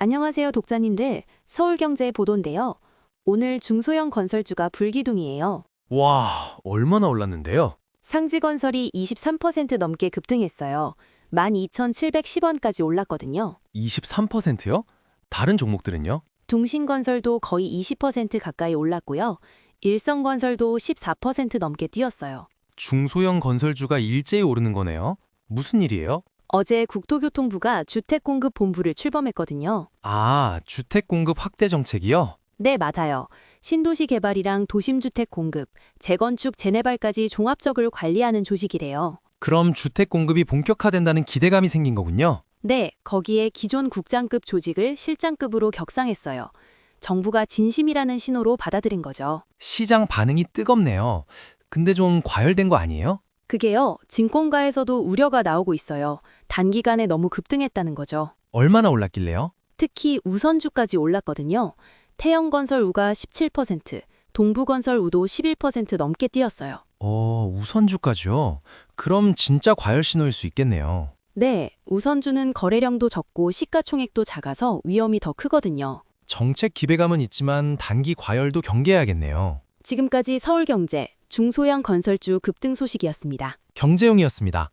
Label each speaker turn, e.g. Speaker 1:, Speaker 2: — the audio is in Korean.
Speaker 1: 안녕하세요, 독자님들. 서울경제 보도인데요. 오늘 중소형 건설주가 불기둥이에요.
Speaker 2: 와, 얼마나 올랐는데요?
Speaker 1: 상지건설이 23% 넘게 급등했어요. 12,710원까지 올랐거든요.
Speaker 2: 23%요? 다른 종목들은요?
Speaker 1: 둥신건설도 거의 20% 가까이 올랐고요. 일성건설도 14% 넘게 뛰었어요.
Speaker 2: 중소형 건설주가 일제히 오르는 거네요. 무슨 일이에요?
Speaker 1: 어제 국토교통부가 주택공급본부를 출범했거든요.
Speaker 2: 아, 주택 공급 확대 정책이요?
Speaker 1: 네, 맞아요. 신도시 개발이랑 도심주택 공급, 재건축, 재개발까지 종합적으로 관리하는 조직이래요.
Speaker 2: 그럼 주택 공급이 본격화된다는 기대감이 생긴 거군요.
Speaker 1: 네, 거기에 기존 국장급 조직을 실장급으로 격상했어요. 정부가 진심이라는 신호로 받아들인 거죠.
Speaker 2: 시장 반응이 뜨겁네요. 근데 좀 과열된 거 아니에요?
Speaker 1: 그게요, 증권가에서도 우려가 나오고 있어요. 단기간에 너무 급등했다는 거죠.
Speaker 2: 얼마나 올랐길래요?
Speaker 1: 특히 우선주까지 올랐거든요. 태영건설 우가 17%, 동부건설 우도 11% 넘게 뛰었어요.
Speaker 2: 어, 우선주까지요? 그럼 진짜 과열 신호일 수 있겠네요.
Speaker 1: 네, 우선주는 거래량도 적고 시가총액도 작아서 위험이 더 크거든요.
Speaker 2: 정책 기대감은 있지만 단기 과열도 경계해야겠네요.
Speaker 1: 지금까지 서울경제 중소형 건설주 급등 소식이었습니다.
Speaker 2: 경제용이었습니다.